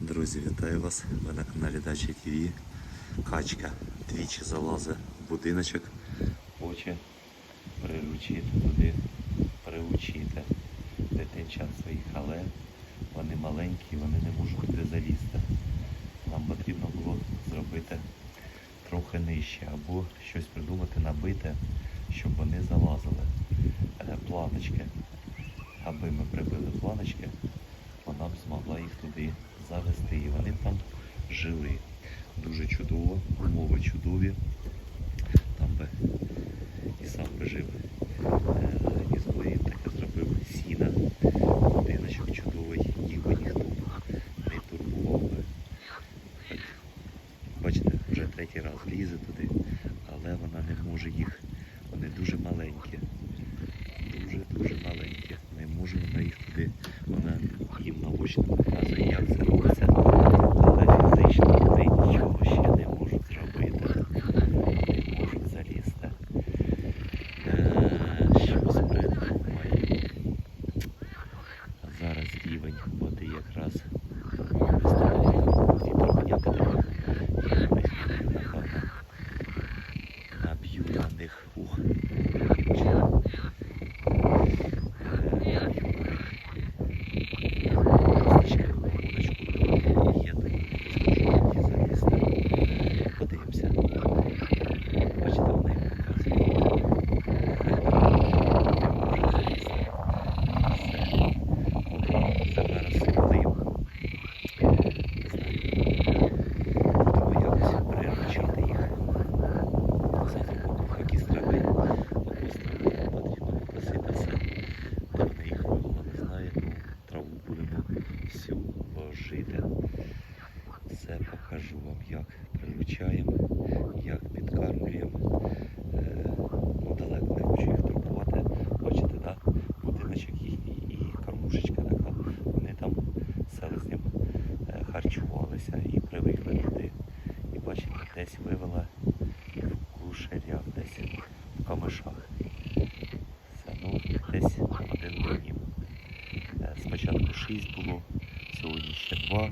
Друзі, вітаю вас! Ви на каналі Дача ТВ. Качка двічі залазить в будиночок. Хоче приручити туди, приучити дитинчат своїх, але вони маленькі, вони не можуть туди залізти. Нам потрібно було зробити трохи нижче або щось придумати, набити, щоб вони залазили. Е, Планочки. Аби ми прибили планочки, вона б змогла їх туди завести. І вони б там жили. Дуже чудово, умови чудові. Там би і сам би жив. Е, Із глин таке зробив сіна. Будиночок чудовий, їх ніхто не турбував би. Бачите, вже третій раз лізе туди, але вона не може їх. Вони дуже маленькі дуже-дуже маленькі. Не може вона їх туди, вона їм наочно показує, як це робиться. Але фізично вони нічого ще не можуть зробити. Не можуть залізти. Е, Щось придумаю. Зараз води якраз виставляє вітровняти таких. Я на них напевно наб'ю на них. Ух, коротше, Подивимося. Бачите, вони Зараз сидим. Будемо якось приручити їх. Посадимо поки страви. Потрібно попроситися. Де вони їх вивело, не знаю. Ну, траву будемо всю ложити. Все покажу вам, як приручаємо, як підкармлюємо. Е, ну, далеко не хочу їх турбувати. Бачите, да? будиночок їхній і кормушечка така. Вони там селезням е, харчувалися і привикли туди. І бачите, десь вивела в кушарях, десь в камишах. Це ну, десь один днів. Е, Спочатку шість було, сьогодні ще два.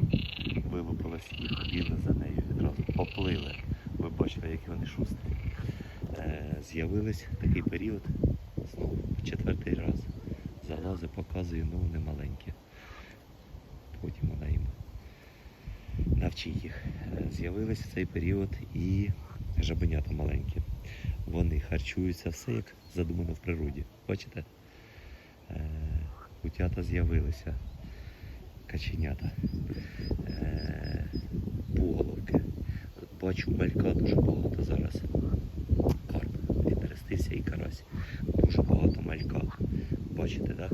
Вилупилось і побігли за нею відразу. Поплили. Ви бачили, які вони шустрі. Е, З'явились такий період, знову четвертий раз. Залази показує, ну вони маленькі. Потім вона їм навчить їх. Е, З'явились в цей період і жабенята маленькі. Вони харчуються все як задумано в природі. Бачите? Е, Утята з'явилися, каченята, е. Бачу малька дуже багато зараз. Карп відрестився і карась. Дуже багато малька. Бачите, так?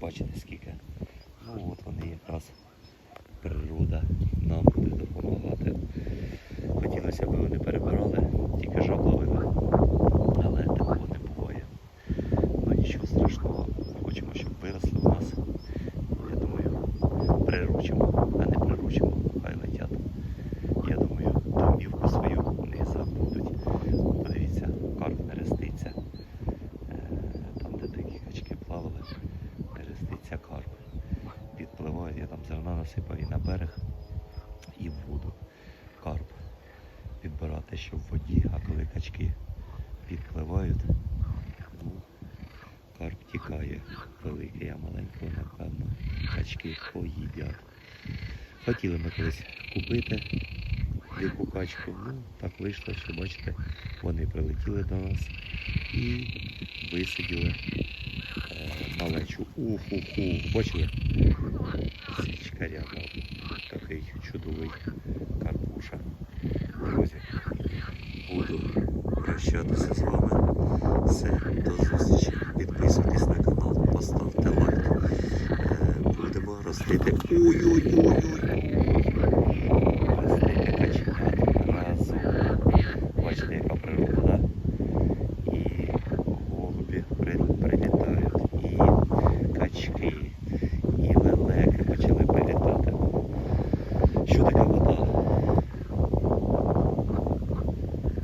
Бачите скільки? Ну от вони якраз природа нам буде допомагати. Хотілося б вони перебирали, тільки жаб ловили. Але такого не буває. Ну нічого страшного. Хочемо, щоб виросли у нас. Я думаю, приручимо, а не приручимо, хай летять. Я думаю, домівку свою не забудуть. Подивіться, карп не реститься. Е, Там, де такі качки плавали, не реститься карп. Підпливає, я там зерна насипав і на берег, і в воду. Карп підбирати, що в воді, а коли качки підпливають, карп тікає великий, а маленького, напевно, качки поїдять. Хотіли ми колись купити дику качку, ну так вийшло, що бачите, вони прилетіли до нас і висиділи е, малечу. Уху-ху. Бачили? Січкаря. Такий чудовий карпуша. Друзі, буду прощатися з вами. Все, до зустрічі. Підписуйтесь на канал,